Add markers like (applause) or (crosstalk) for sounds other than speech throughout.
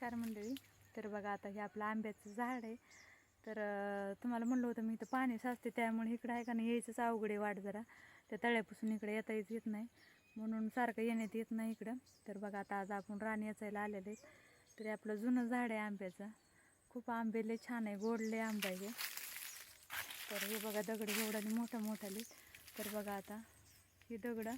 नमस्कार मंडळी. तर बघा आता हे आपलं आंब्याचं झाड आहे. तर तुम्हाला म्हणलं होतं मी इथं पाणी साचते त्यामुळे इकडं आहे का नाही यायचंच अवघड आहे वाट जरा. त्या तळ्यापासून इकडे येता येत येत नाही. म्हणून सारखं येण्यात येत नाही इकडं. तर बघा आता आज आपण रान याचायला आलेले आहेत. तरी आपलं जुनं झाड आहे आंब्याचं. खूप आंबेले छान आहे गोडले आंबा आहे तर हे बघा दगड एवढ्याने मोठा मोठाली तर बघा आता ही दगडं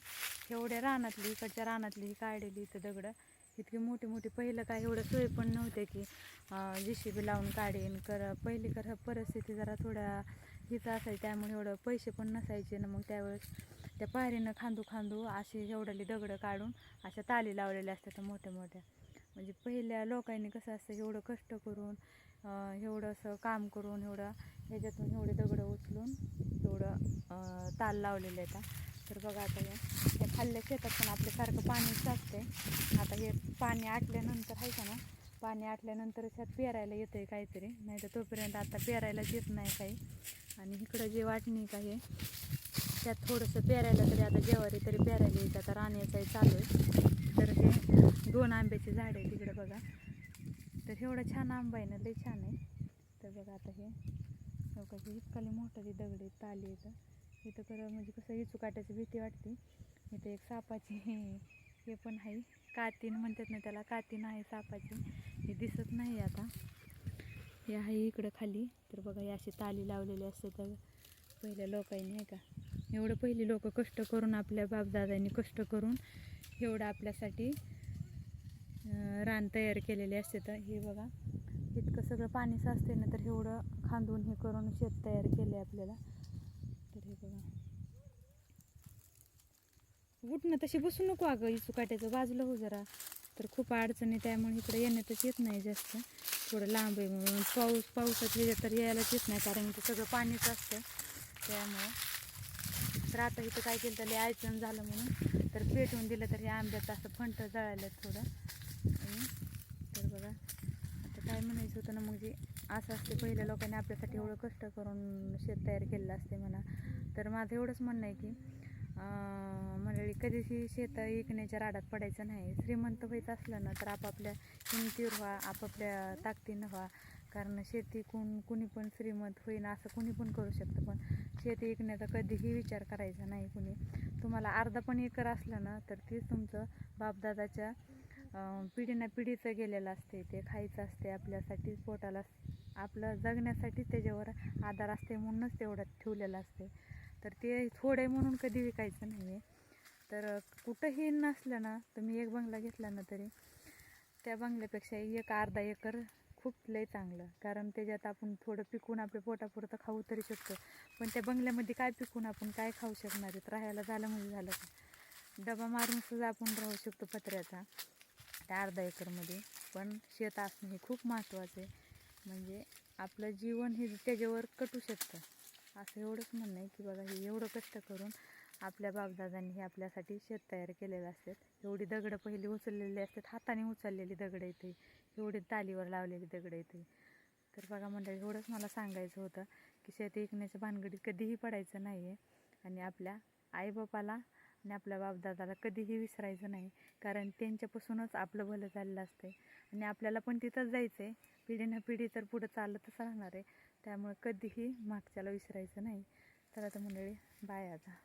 एवढ्या रानातली इकडच्या रानातली ही काढलेली इथं दगडं. इतकी मोठी मोठी पहिलं काय एवढं सोय पण नव्हते की जे सी बी लावून काढेन कर पहिली कर परिस्थिती जरा थोड्या हीच असायची त्यामुळे एवढं पैसे पण नसायचे ना मग त्यावेळेस. त्या पायरीनं खांदू खांदू अशी एवढ्याली दगडं काढून अशा ताली लावलेल्या असतात मोठ्या मोठ्या. म्हणजे पहिल्या लोकांनी कसं असतं एवढं कष्ट करून एवढं असं काम करून एवढं ह्याच्यातून एवढे दगडं उचलून एवढं ताल लावलेले आहेत. तर बघा आता या त्या खाल्ल्या शेतात पण आपल्यासारखं पाणी साचते आता हे पाणी आटल्यानंतर आहे का ना पाणी आटल्यानंतर त्यात पेरायला येतं आहे काहीतरी. नाही तर तोपर्यंत आता पेरायलाच येत नाही काही. आणि इकडं जे वाटणी का हे त्यात थोडंसं पेरायला तरी आता जेवारी तरी पेरायला यायचं आता राण्याचाही चालू आहे. तर हे दोन आंब्याचे झाड आहे तिकडं बघा. तर एवढा छान आंबा आहे ना लई छान आहे. तर बघा आता हे. बघा हे इतकाली मोठं ते दगड आहेत ताली येतं इथं खरं म्हणजे कसं इचू काटायची भीती वाटते. इथं एक सापाची (laughs) हे पण आहे. कातीन म्हणतात ना त्याला कातीन आहे सापाची. हे दिसत नाही आता. हे आहे इकडं खाली. तर बघा हे अशी ताली लावलेली असते तर पहिल्या लोकांनी आहे का? एवढं पहिली लोक कष्ट करून आपल्या बापदादांनी कष्ट करून एवढं आपल्यासाठी रान तयार केलेले असते तर हे बघा इतकं सगळं पाणी साचते ना तर एवढं खांदून हे करून शेत तयार केले आपल्याला. तर हे बघा. उठणं तशी बसू नको अगं इचू काट्याचं बाजूला हो जरा. तर खूप अडचणी त्यामुळे इकडे येण्यातच येत नाही जास्त. थोडं लांब आहे म्हणून. पाऊस पावसात येत तर यायलाच येत नाही कारण की सगळं पाणीच असतं. त्यामुळं. तर आता इथं काय केलं तर आयचण झालं म्हणून. तर पेटवून दिलं तर हे आंब्याचं असं फंट जळालं थोडं. आणि तर बघा. काय म्हणायचं होतं ना मग जे असं असते पहिल्या लोकांनी आपल्यासाठी एवढं कष्ट करून शेत तयार केलेलं असते म्हणा. तर माझं एवढंच म्हणणं आहे की मंडळी कधीही शेत विकण्याच्या राडात पडायचं नाही. श्रीमंत व्हायचं असलं ना तर आपापल्या किमतीवर व्हा आपापल्या ताकदीनं व्हा. कारण शेती कोण कुणी पण श्रीमंत होईन असं कुणी पण करू शकतं पण शेती विकण्याचा कधीही विचार करायचा नाही कुणी. तुम्हाला अर्धा पण एकर असलं ना तर तेच तुमचं बापदादाच्या पिढीना पिढीचं गेलेलं असते ते खायचं असते आपल्यासाठी पोटाला आपलं जगण्यासाठी त्याच्यावर आधार असते म्हणूनच तेवढं ठेवलेलं असते. तर ते थोडे म्हणून कधी विकायचं नाही आहे तर कुठंही नसलं ना तर मी एक बंगला घेतला ना तरी त्या बंगल्यापेक्षा एक अर्धा एकर खूप लय चांगलं. कारण त्याच्यात आपण थोडं पिकून आपल्या पोटापुरतं खाऊ तरी शकतो. पण त्या बंगल्यामध्ये काय पिकून आपण काय खाऊ शकणार आहेत? राहायला झालं म्हणजे झालं का? डबा मारून सुद्धा आपण राहू शकतो पत्र्याचा. त्या अर्धा एकरमध्ये. पण शेत असणं हे खूप महत्त्वाचं आहे. म्हणजे आपलं जीवन हे त्याच्यावर कटू शकतं. असं एवढंच म्हणणं आहे की बघा हे एवढं कष्ट करून आपल्या बापदादांनी हे आपल्यासाठी शेत तयार केलेलं असतात. एवढी दगडं पहिली उचललेली असतात. हाताने उचललेली दगडं येते. एवढी तालीवर लावलेली दगडं येते. तर बघा मंडळी एवढंच मला सांगायचं होतं की शेत विकण्याच्या भानगडीत कधीही पडायचं नाही आहे आणि आपल्या आईबापाला आणि आपल्या बापदादाला कधीही विसरायचं नाही. कारण त्यांच्यापासूनच आपलं भलं चाललं असतं आणि आपल्याला पण तिथंच जायचं आहे पिढी न पिढी तर पुढं चालतच राहणार आहे. त्यामुळे कधीही मागच्याला विसरायचं नाही. तर आता मंडळी बाय आता.